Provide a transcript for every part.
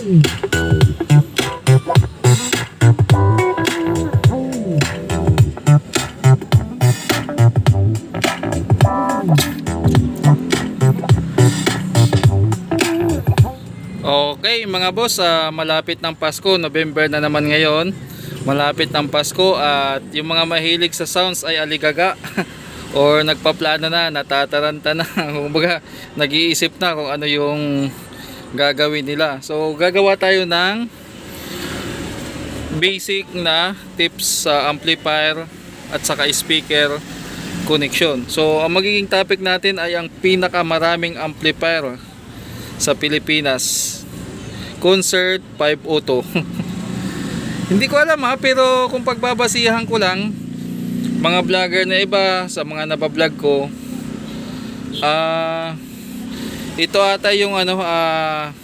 Okay mga boss, ah, malapit ng Pasko, November na naman ngayon. Malapit ng Pasko at yung mga mahilig sa sounds ay aligaga or nagpaplano na, natataranta na. Kumbaga, nag-iisip na kung ano yung gagawin nila. So, gagawa tayo ng basic na tips sa amplifier at saka speaker connection. So, ang magiging topic natin ay ang pinakamaraming amplifier sa Pilipinas. Concert 502. Hindi ko alam ha, pero kung pagbabasihan ko lang, mga vlogger na iba, sa mga nabablog ko, ah, ito ata yung ano, ah,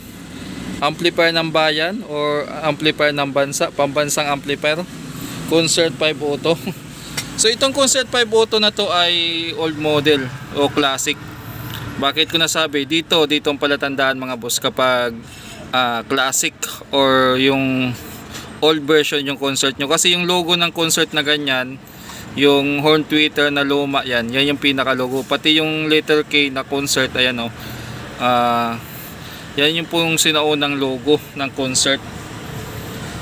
amplifier ng bayan or amplifier ng bansa, pambansang amplifier, Concert 502. so itong Concert 502 na to ay old model o classic. Bakit ko nasabi? Dito, dito ang palatandaan mga boss kapag ah, classic or yung old version yung concert nyo. Kasi yung logo ng concert na ganyan, yung horn tweeter na luma yan, yan yung pinaka logo. Pati yung letter K na concert, ayan o. ah yan yung pong sinaunang logo ng concert.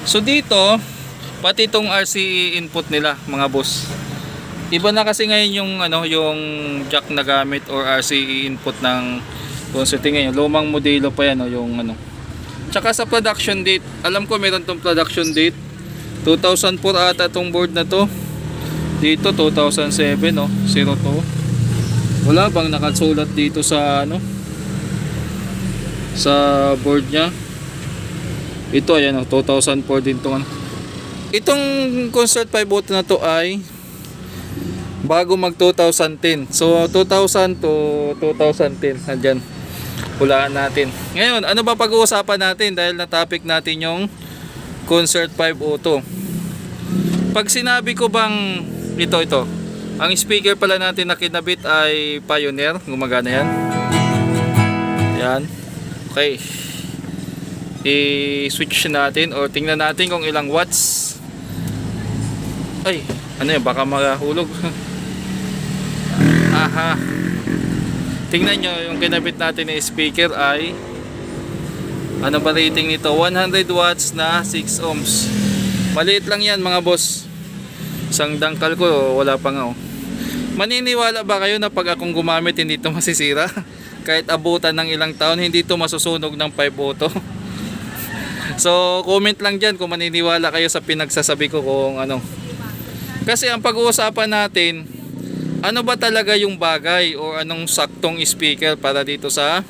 So dito, pati itong RCE input nila mga boss. Iba na kasi ngayon yung ano yung jack na gamit or RCE input ng concert ngayon. Lumang modelo pa yan oh, yung ano. Tsaka sa production date, alam ko meron tong production date. 2004 ata tong board na to. Dito 2007 no, 02. Wala bang nakasulat dito sa ano? Sa board niya. Ito ayan oh, 2004 din tong ano. Itong concert 5 na to ay bago mag 2010. So 2000 to 2010 nandyan. Hulaan natin. Ngayon, ano ba pag-uusapan natin dahil na topic natin yung Concert 502. Pag sinabi ko bang ito ito, ang speaker pala natin na kinabit ay Pioneer, gumagana yan. Yan. Okay. I-switch natin or tingnan natin kung ilang watts. Ay, ano yun, baka mahulog. Aha. Tingnan nyo, yung kinabit natin na speaker ay ano ba rating nito? 100 watts na 6 ohms. Maliit lang yan mga boss. Isang dangkal ko, wala pa nga oh. Maniniwala ba kayo na pag akong gumamit hindi ito masisira? Kahit abutan ng ilang taon, hindi ito masusunog ng 5 auto. so, comment lang dyan kung maniniwala kayo sa pinagsasabi ko kung ano. Kasi ang pag-uusapan natin, ano ba talaga yung bagay o anong saktong speaker para dito sa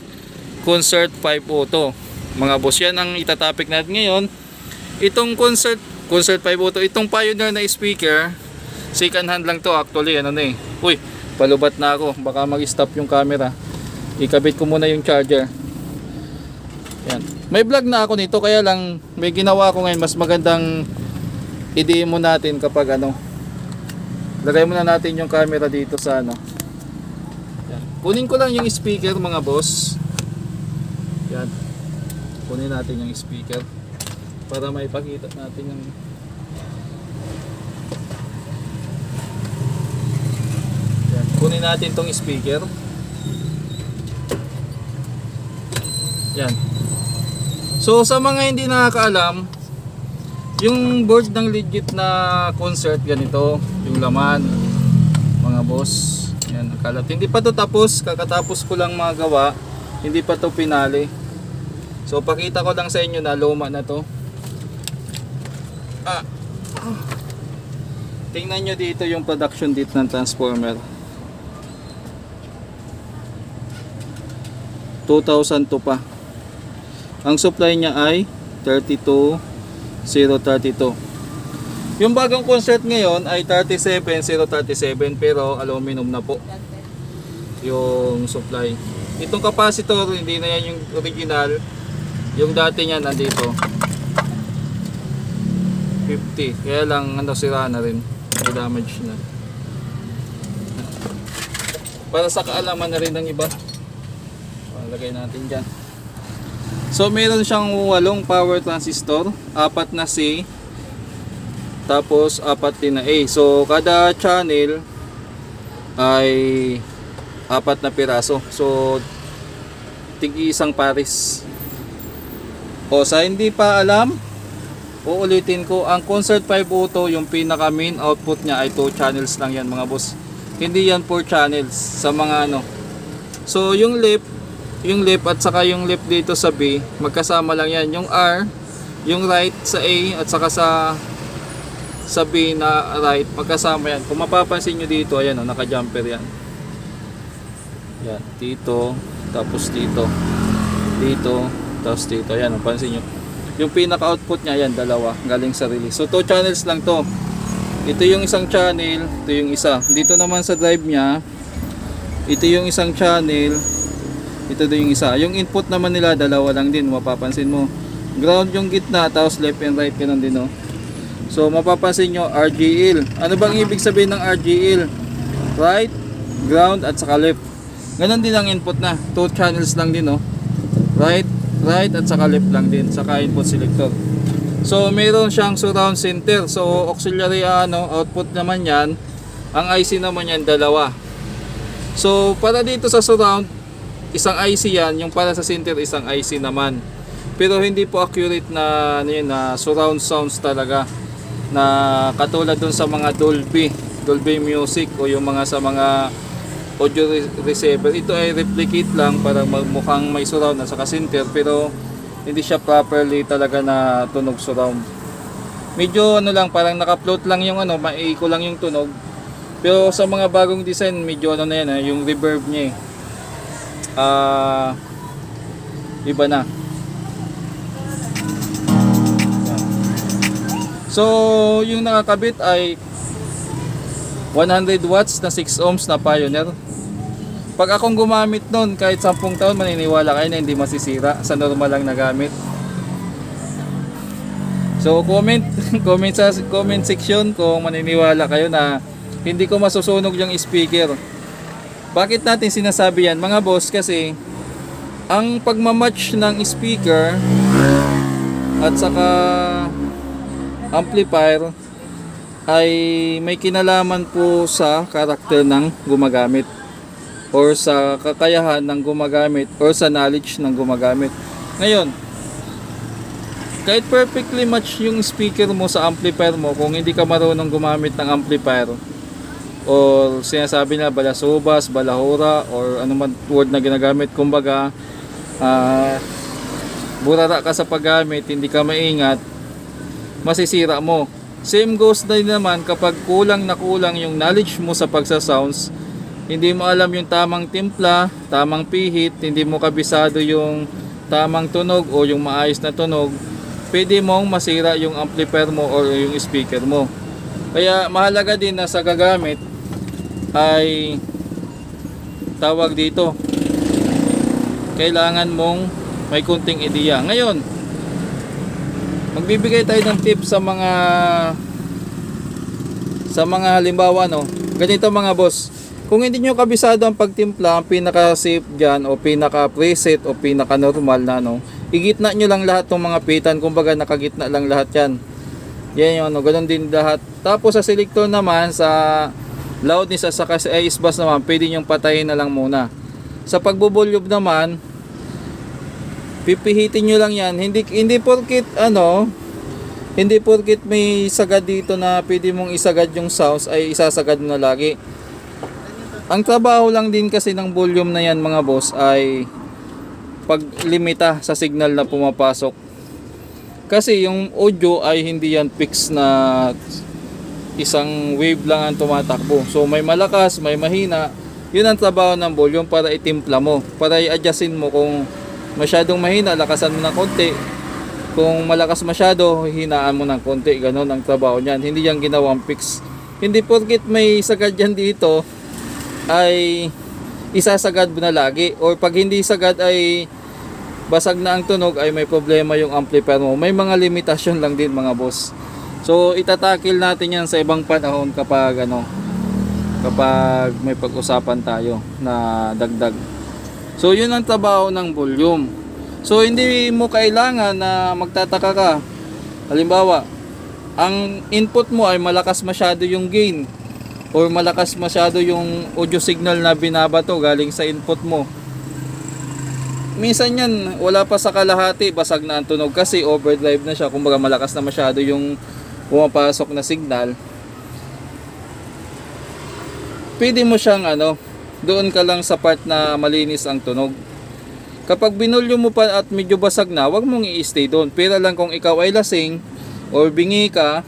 Concert 502 mga boss yan ang itatopic natin ngayon. Itong Concert Concert 502 itong Pioneer na speaker second hand lang to actually ano na eh. Uy palubat na ako. Baka mag stop yung camera ikabit ko muna yung charger yan may vlog na ako nito kaya lang may ginawa ko ngayon mas magandang i-demo natin kapag ano Lagay muna natin yung camera dito sa ano. Yan. Kunin ko lang yung speaker mga boss. Yan. Kunin natin yung speaker para maipakita natin yung Yan. Kunin natin tong speaker. Yan. So sa mga hindi nakakaalam, yung board ng legit na concert ganito, yung laman, mga boss. Yan, ang kalat. Hindi pa to tapos, kakatapos ko lang mga gawa. Hindi pa to pinali. So pakita ko lang sa inyo na luma na to. Ah. Tingnan nyo dito yung production date ng transformer. 2002 pa. Ang supply niya ay 32 032. Yung bagong concert ngayon ay 37037 pero aluminum na po yung supply. Itong capacitor hindi na yan yung original. Yung dati niya nandito. 50. Kaya lang ano sira na rin. May damage na. Para sa kaalaman na rin ng iba. Lagay natin dyan. So meron siyang walong power transistor, apat na C, tapos apat din na A. So kada channel ay apat na piraso. So tig isang pares. O sa hindi pa alam, uulitin ko, ang Concert 5 Auto, yung pinaka main output niya ay 2 channels lang yan mga boss. Hindi yan 4 channels sa mga ano. So yung left, yung left at saka yung left dito sa B, magkasama lang yan. Yung R, yung right sa A at saka sa sa B na right, magkasama yan. Kung mapapansin nyo dito, ayan o, naka-jumper yan. Yan, dito, tapos dito. Dito, tapos dito. Ayan, pansin nyo. Yung pinaka-output niya, yan, dalawa, galing sa release. So, 2 channels lang to. Ito yung isang channel, ito yung isa. Dito naman sa drive niya, ito yung isang channel, ito din yung isa. Yung input naman nila, dalawa lang din, mapapansin mo. Ground yung gitna, tapos left and right, ganun din, no? So, mapapansin nyo, RGL. Ano bang ibig sabihin ng RGL? Right, ground, at saka left. Ganon din ang input na. Two channels lang din, no? Right, right, at saka left lang din. Saka input selector. So, meron siyang surround center. So, auxiliary ano, output naman yan. Ang IC naman yan, dalawa. So, para dito sa surround, isang IC yan. Yung para sa center, isang IC naman. Pero hindi po accurate na, ano yun, na surround sounds talaga. Na katulad dun sa mga Dolby, Dolby Music o yung mga sa mga audio re- receiver. Ito ay replicate lang para mukhang may surround na sa center pero hindi siya properly talaga na tunog surround. Medyo ano lang, parang naka-float lang yung ano, maiiko lang yung tunog. Pero sa mga bagong design, medyo ano na yan, ah, yung reverb niya eh. Ah, iba na. So, yung nakakabit ay 100 watts na 6 ohms na Pioneer. Pag akong gumamit nun, kahit 10 taon, maniniwala kayo na hindi masisira sa normal lang na gamit. So, comment, comment sa comment section kung maniniwala kayo na hindi ko masusunog yung speaker. Bakit natin sinasabi yan? Mga boss, kasi ang pagmamatch ng speaker at saka amplifier ay may kinalaman po sa karakter ng gumagamit or sa kakayahan ng gumagamit or sa knowledge ng gumagamit. Ngayon, kahit perfectly match yung speaker mo sa amplifier mo kung hindi ka marunong gumamit ng amplifier or sinasabi na balasubas, balahura or anumang word na ginagamit kumbaga ah burara ka sa paggamit, hindi ka maingat masisira mo Same goes din naman kapag kulang na kulang yung knowledge mo sa pagsa-sounds, hindi mo alam yung tamang timpla, tamang pihit, hindi mo kabisado yung tamang tunog o yung maayos na tunog, pwede mong masira yung amplifier mo or yung speaker mo. Kaya mahalaga din na sa gagamit ay tawag dito. Kailangan mong may kunting ideya. Ngayon, magbibigay tayo ng tips sa mga sa mga halimbawa no ganito mga boss kung hindi nyo kabisado ang pagtimpla ang pinaka safe dyan o pinaka preset o pinaka normal na no igitna nyo lang lahat ng mga pitan kumbaga nakagitna lang lahat yan yan yung ano ganun din lahat tapos sa selector naman sa loudness at saka sa ice bus naman pwede nyong patayin na lang muna. Sa pagbubulyog naman pipihitin nyo lang yan. Hindi hindi porkit ano hindi porkit may sagad dito na pwede mong isagad yung sounds ay isasagad mo na lagi. Ang trabaho lang din kasi ng volume na yan mga boss ay paglimita sa signal na pumapasok. Kasi yung audio ay hindi yan fix na isang wave lang ang tumatakbo so may malakas may mahina yun ang trabaho ng volume para itimpla mo para i-adjustin mo kung masyadong mahina, lakasan mo ng konti. Kung malakas masyado, hinaan mo ng konti. Ganon ang trabaho niyan. Hindi yan ginawang fix. Hindi porkit may sagad yan dito, ay isasagad mo na lagi. Or pag hindi sagad ay basag na ang tunog, ay may problema yung amplifier mo. May mga limitasyon lang din mga boss. So itatakil natin yan sa ibang panahon kapag ano, kapag may pag-usapan tayo na dagdag So yun ang trabaho ng volume. So hindi mo kailangan na magtataka ka. Halimbawa, ang input mo ay malakas masyado yung gain or malakas masyado yung audio signal na binabato galing sa input mo. Minsan yan, wala pa sa kalahati, basag na ang tunog kasi overdrive na siya. Kumbaga malakas na masyado yung pumapasok na signal. Pwede mo siyang ano, doon ka lang sa part na malinis ang tunog. Kapag binulyo mo pa at medyo basag na, wag mong i-stay doon. Pero lang kung ikaw ay lasing or bingi ka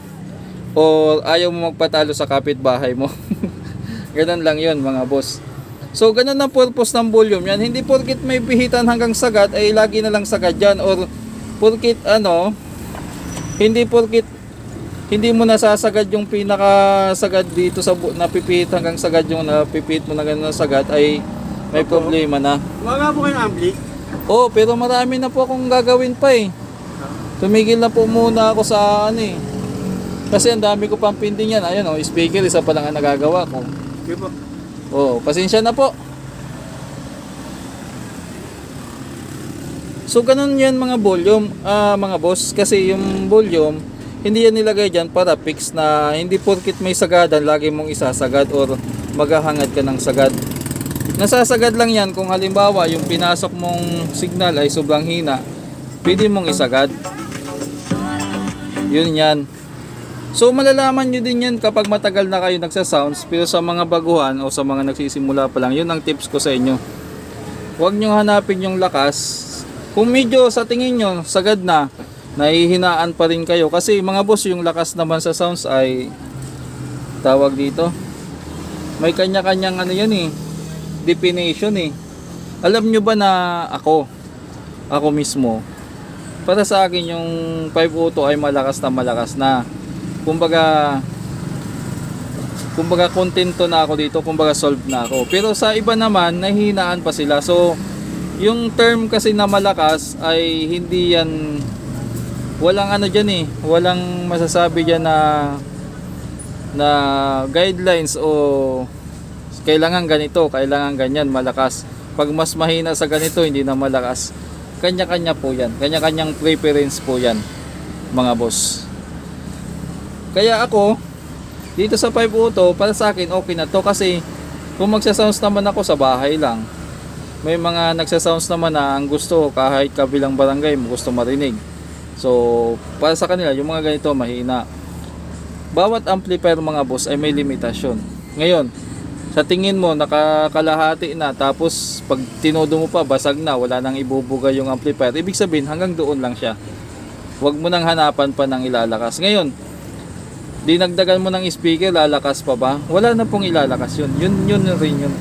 o ayaw mo magpatalo sa kapitbahay mo. ganun lang yon mga boss. So ganun ang purpose ng volume yan. Hindi porkit may pihitan hanggang sagad ay lagi na lang sagad yan or porkit ano hindi porkit hindi mo nasasagad yung pinakasagad dito sa napipihit hanggang sagad yung napipihit mo na ganun na sagad ay may Opo. problema na. Wala po kayong ampli? Oh, pero marami na po akong gagawin pa eh. Tumigil na po muna ako sa ano eh. Kasi ang dami ko pang pinding yan. Ayun oh, speaker isa pa lang ang nagagawa ko. Sige po. Oh, pasensya na po. So ganun yan mga volume, ah, mga boss kasi yung volume hindi yan nilagay diyan para fix na hindi porkit may sagadan lagi mong isasagad or maghahangad ka ng sagad. Nasasagad lang yan kung halimbawa yung pinasok mong signal ay sobrang hina, pwede mong isagad. Yun yan. So malalaman nyo din yan kapag matagal na kayo nagsa-sounds pero sa mga baguhan o sa mga nagsisimula pa lang, yun ang tips ko sa inyo. Huwag nyo hanapin yung lakas. Kung medyo sa tingin nyo, sagad na, nahihinaan pa rin kayo. Kasi mga boss, yung lakas naman sa sounds ay tawag dito. May kanya-kanyang ano yan eh, definition eh. Alam nyo ba na ako, ako mismo, para sa akin yung 502 ay malakas na malakas na. Kumbaga, kumbaga kontento na ako dito, kumbaga solved na ako. Pero sa iba naman, nahihinaan pa sila. So, yung term kasi na malakas ay hindi yan walang ano diyan eh, walang masasabi diyan na na guidelines o kailangan ganito, kailangan ganyan, malakas. Pag mas mahina sa ganito, hindi na malakas. Kanya-kanya po yan. Kanya-kanyang preference po yan, mga boss. Kaya ako, dito sa 5 Auto, para sa akin, okay na to. Kasi, kung magsasounds naman ako sa bahay lang, may mga nagsasounds naman na ang gusto, kahit kabilang barangay, gusto marinig. So, para sa kanila, yung mga ganito, mahina. Bawat amplifier mga boss ay may limitasyon. Ngayon, sa tingin mo nakakalahati na tapos pag tinodo mo pa basag na wala nang ibubuga yung amplifier ibig sabihin hanggang doon lang siya. Huwag mo nang hanapan pa ng ilalakas. Ngayon dinagdagan mo ng speaker lalakas pa ba? Wala na pong ilalakas yun. Yun yun rin yun.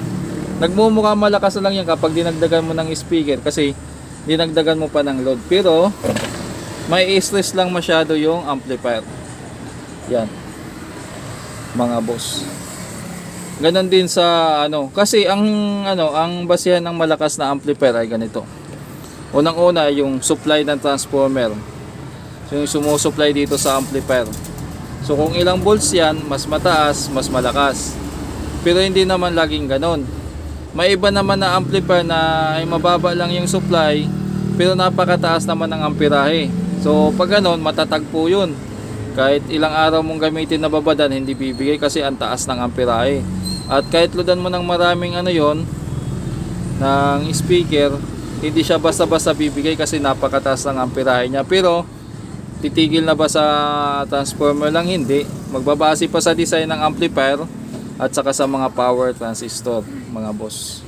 Nagmumukha malakas lang yan kapag dinagdagan mo ng speaker kasi dinagdagan mo pa ng load. Pero may stress lang masyado yung amplifier yan mga boss Ganon din sa ano, kasi ang ano, ang basihan ng malakas na amplifier ay ganito. Unang-una yung supply ng transformer. So, yung sumusupply dito sa amplifier. So kung ilang volts yan, mas mataas, mas malakas. Pero hindi naman laging ganon. May iba naman na amplifier na ay mababa lang yung supply, pero napakataas naman ng amperahe. So pag ganon, matatag po yun. Kahit ilang araw mong gamitin na babadan, hindi bibigay kasi ang taas ng amperahe. At kahit loadan mo ng maraming ano yon ng speaker, hindi siya basta-basta bibigay kasi napakataas ng amperahe niya. Pero titigil na ba sa transformer lang? Hindi. Magbabase pa sa design ng amplifier at saka sa mga power transistor, mga boss.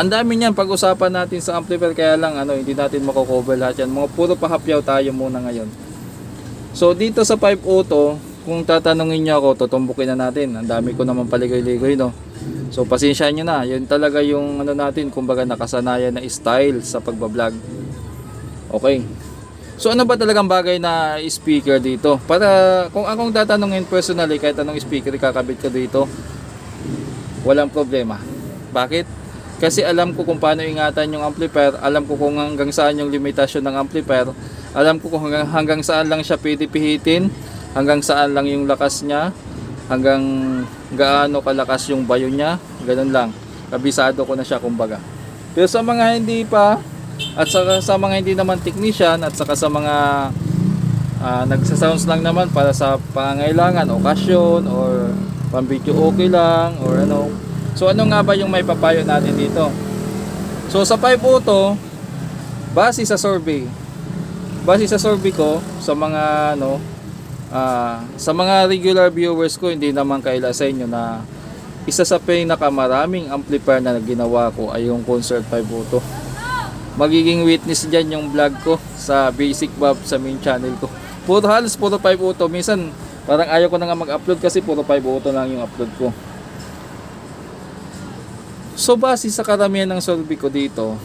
Ang dami niyan pag-usapan natin sa amplifier kaya lang ano, hindi natin mako-cover lahat yan. Mga puro pahapyaw tayo muna ngayon. So dito sa 5 auto, kung tatanungin niyo ako, tutumbukin na natin. Ang dami ko naman paligoy-ligoy, no? So, pasensya niyo na. Yun talaga yung ano natin, kumbaga nakasanayan na style sa pagbablog. Okay. So, ano ba talagang bagay na speaker dito? Para, kung akong tatanungin personally, kahit anong speaker kakabit ko dito, walang problema. Bakit? Kasi alam ko kung paano ingatan yung amplifier, alam ko kung hanggang saan yung limitasyon ng amplifier, alam ko kung hanggang, hanggang saan lang siya pwede pihitin, hanggang saan lang yung lakas niya, hanggang gaano kalakas yung bayo niya, ganun lang. Kabisado ko na siya kumbaga. Pero sa mga hindi pa, At saka sa mga hindi naman technician at saka sa mga ah, nagsa-sounds lang naman para sa pangangailangan, okasyon or pang-video okay lang or ano. So ano nga ba yung may papayo natin dito? So sa 5 auto, base sa survey, base sa survey ko sa mga ano ah, sa mga regular viewers ko hindi naman kaila sa inyo na isa sa pinakamaraming amplifier na ginawa ko ay yung Concert 5 auto magiging witness dyan yung vlog ko sa Basic Bob sa main channel ko. Puro halos puro 5 auto minsan parang ayaw ko na nga mag-upload kasi puro 5 auto lang yung upload ko so base sa karamihan ng survey ko dito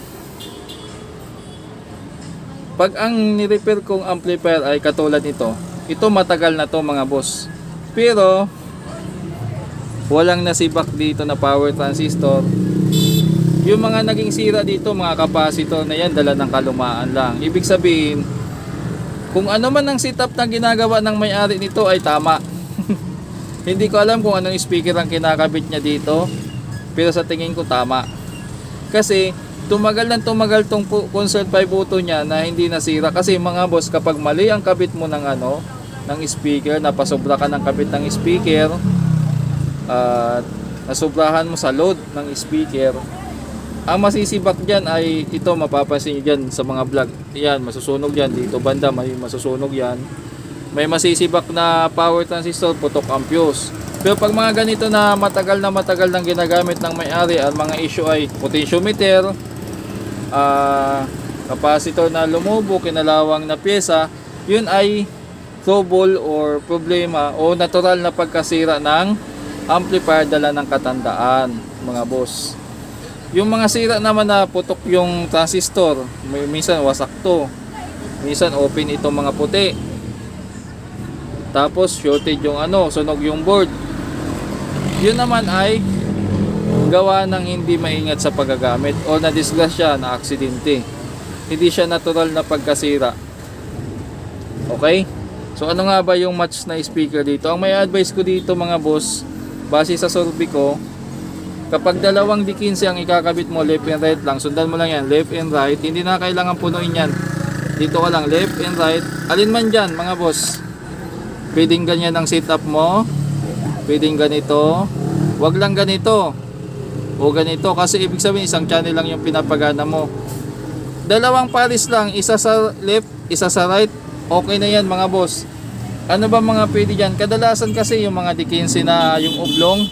pag ang ni-repair kong amplifier ay katulad nito, ito matagal na to mga boss. Pero walang nasibak dito na power transistor. Yung mga naging sira dito, mga capacitor na yan, dala ng kalumaan lang. Ibig sabihin, kung ano man ang setup na ginagawa ng may-ari nito ay tama. Hindi ko alam kung anong speaker ang kinakabit niya dito, pero sa tingin ko tama. Kasi tumagal ng tumagal tong Concert 5 auto niya na hindi nasira. Kasi mga boss kapag mali ang kabit mo ng ano ng speaker napasobra ka ng kabit ng speaker at nasobrahan mo sa load ng speaker ang masisibak dyan ay ito mapapansin nyo dyan sa mga vlog. Yan masusunog yan. Dito banda may masusunog yan. May masisibak na power transistor putok ang fuse pero pag mga ganito na matagal na matagal nang ginagamit ng may-ari ang mga issue ay potentiometer ah capacitor na lumubo, kinalawang na pyesa, yun ay trouble or problema o natural na pagkasira ng amplifier dala ng katandaan, mga boss. Yung mga sira naman na putok yung transistor, minsan wasak to. Minsan open itong mga puti. Tapos shorted yung ano, sunog yung board. Yun naman ay gawa ng hindi maingat sa paggagamit o na disgrasya na aksidente. Hindi siya natural na pagkasira. Okay? So ano nga ba yung match na speaker dito? Ang may advice ko dito mga boss, base sa survey ko, kapag dalawang D15 ang ikakabit mo left and right lang, sundan mo lang yan, left and right, hindi na kailangan punuin yan. Dito ka lang, left and right. Alin man dyan mga boss. Pwedeng ganyan ang setup mo. Pwedeng ganito. Wag lang ganito. O ganito. Kasi ibig sabihin isang channel lang yung pinapagana mo. Dalawang paris lang. Isa sa left isa sa right. Okay na yan mga boss. Ano ba mga pwede dyan? Kadalasan kasi yung mga D15 na yung oblong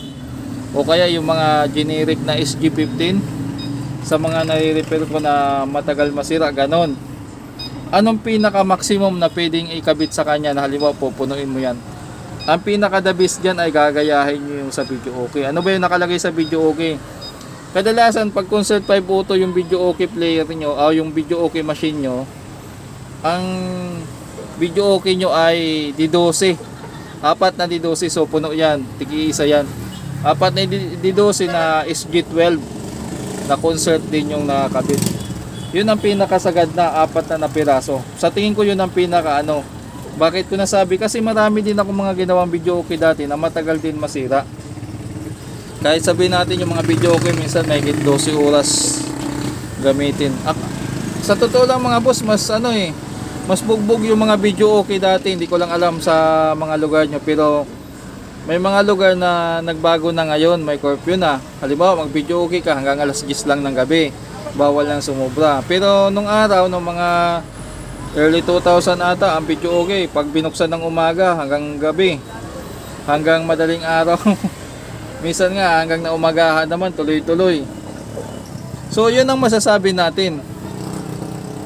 o kaya yung mga generic na SG15 sa mga nare-repair ko na matagal masira ganon. Anong pinaka maximum na pwedeng ikabit sa kanya? Na halimbawa pupunuin mo yan ang pinaka the best dyan ay gagayahin nyo yung sa video okay. Ano ba yung nakalagay sa video okay? Kadalasan pag concert 5 auto yung video okay player nyo o yung video okay machine nyo ang video okay nyo ay D12 apat na D12 so puno yan. Tigi isa yan. Apat na D12 na SG12 na concert din yung nakakabit yun ang pinakasagad na apat na napiraso. Sa tingin ko yun ang pinaka ano bakit ko nasabi? Kasi marami din ako mga ginawang video okay dati na matagal din masira. Kahit sabihin natin yung mga video okay minsan may 12 oras gamitin. Ah, sa totoo lang mga boss, mas ano eh, mas bugbog yung mga video okay dati. Hindi ko lang alam sa mga lugar nyo. Pero may mga lugar na nagbago na ngayon. May curfew na. Halimbawa, mag video okay ka hanggang alas 10 lang ng gabi. Bawal lang sumubra. Pero nung araw, nung mga Early 2000 ata ang video okay pag binuksan ng umaga hanggang gabi. Hanggang madaling araw. Minsan nga hanggang na umagahan naman tuloy-tuloy. So yun ang masasabi natin.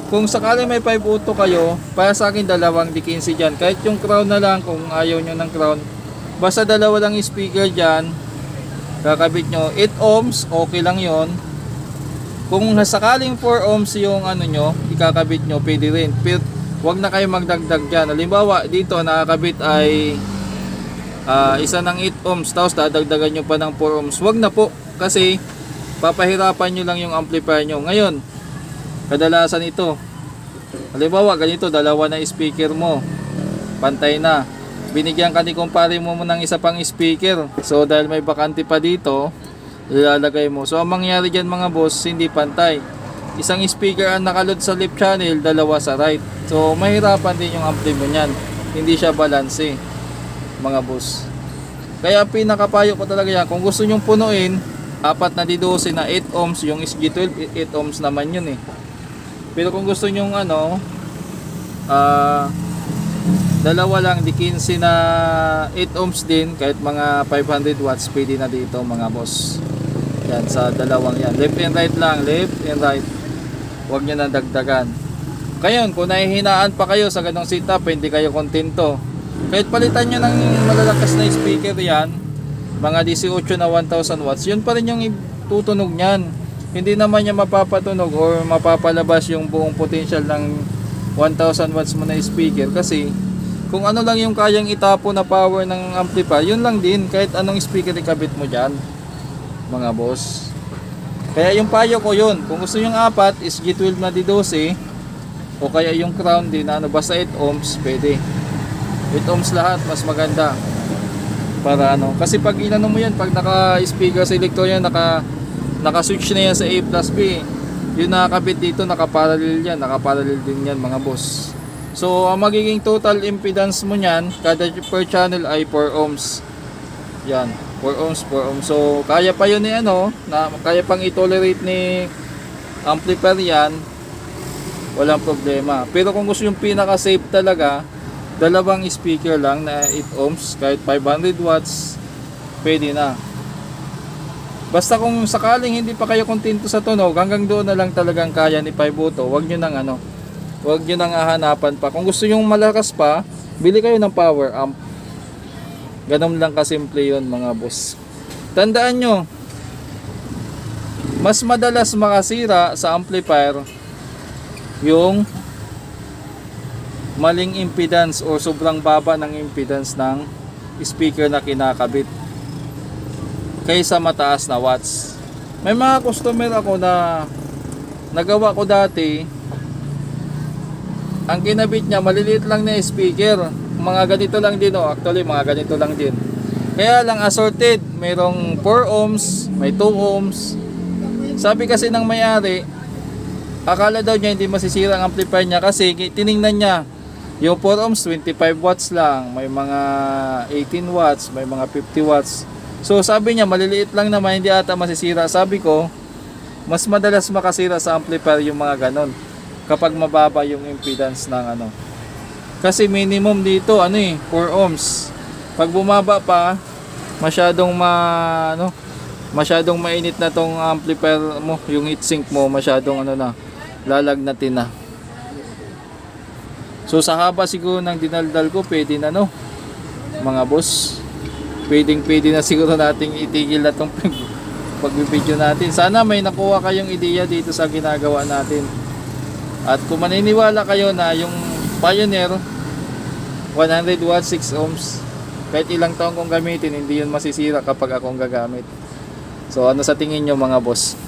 Kung sakali may 5 auto kayo, para sa akin dalawang D15 dyan. Kahit yung crown na lang kung ayaw nyo ng crown. Basta dalawa lang speaker dyan. Kakabit nyo. 8 ohms, okay lang yon kung sakaling 4 ohms yung ano nyo, ikakabit nyo, pwede rin. Pero wag na kayo magdagdag dyan. Halimbawa, dito nakakabit ay ah, isa ng 8 ohms, tapos dadagdagan nyo pa ng 4 ohms. Wag na po, kasi papahirapan nyo lang yung amplifier nyo. Ngayon, kadalasan ito. Halimbawa, ganito, dalawa na speaker mo. Pantay na. Binigyan ka ni kumpare mo ng isa pang speaker. So, dahil may bakante pa dito, ilalagay mo. So, ang mangyari dyan mga boss, hindi pantay. isang speaker ang nakalod sa left channel, dalawa sa right. So mahirapan din yung ampli mo niyan. Hindi siya balance eh, mga boss. Kaya pinakapayo ko talaga yan, kung gusto nyong punuin, apat na D12 na 8 ohms, yung SG12 8 ohms naman yun eh. Pero kung gusto nyong ano, ah dalawa lang di 15 na 8 ohms din kahit mga 500 watts pwede na dito mga boss yan sa dalawang yan. Left and right lang left and right. Huwag nyo na dagdagan. Kayon kung nahihinaan pa kayo sa ganong setup hindi kayo kontento. Kahit palitan nyo ng malalakas na speaker yan mga 18 na 1000 watts yun pa rin yung tutunog nyan hindi naman niya mapapatunog or mapapalabas yung buong potential ng 1000 watts mo na speaker kasi kung ano lang yung kayang itapo na power ng amplifier, yun lang din kahit anong speaker ikabit mo dyan mga boss. Kaya yung payo ko yun kung gusto yung apat is G12 na D12 o kaya yung crown din ano basta 8 ohms pwede. 8 ohms lahat mas maganda. Para ano kasi pag inano mo yan pag naka speaker selector yan naka naka switch na yan sa A plus B yung nakakabit dito nakaparallel yan nakaparallel din yan mga boss. So ang magiging total impedance mo niyan kada per channel ay 4 ohms yan 4 ohms 4 ohms. So kaya pa yun ni ano na kaya pang i-tolerate ni amplifier yan walang problema. Pero kung gusto yung pinaka safe talaga dalawang speaker lang na 8 ohms kahit 500 watts pwede na. Basta kung sakaling hindi pa kayo kontento sa tunog hanggang doon na lang talagang kaya ni 5 Auto. Wag nyo nang ano wag nyo nang hahanapan pa. Kung gusto yung malakas pa bili kayo ng power amp ganun lang kasimple yun mga boss tandaan nyo mas madalas makasira sa amplifier yung maling impedance o sobrang baba ng impedance ng speaker na kinakabit kaysa mataas na watts. May mga customer ako na nagawa ko dati ang kinabit niya maliliit lang na speaker. Mga ganito lang din oh. Actually mga ganito lang din. Kaya lang assorted, mayroong 4 ohms, may 2 ohms. Sabi kasi ng may-ari, akala daw niya hindi masisira ang amplifier niya kasi tiningnan niya yung 4 ohms 25 watts lang, may mga 18 watts, may mga 50 watts. So sabi niya maliliit lang naman hindi ata masisira. Sabi ko mas madalas makasira sa amplifier yung mga ganon kapag mababa yung impedance ng ano. Kasi minimum dito ano eh 4 ohms. Pag bumaba pa masyadong ma ano masyadong mainit na tong amplifier mo, yung heatsink mo masyadong ano na lalagnatin na. So sa haba siguro ng dinaldal ko pwede na no mga boss pwedeng pwede na siguro nating itigil na tong pagbibideo natin. Sana may nakuha kayong ideya dito sa ginagawa natin. At kung maniniwala kayo na yung Pioneer 100 watts 6 ohms kahit ilang taon kong gamitin hindi yun masisira kapag akong gagamit. So ano sa tingin nyo mga boss?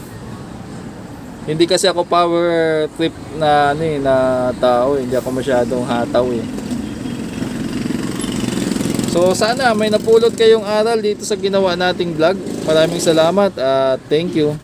Hindi kasi ako power trip na ano eh, na tao, eh. hindi ako masyadong hataw eh. So sana may napulot kayong aral dito sa ginawa nating vlog. Maraming salamat at thank you.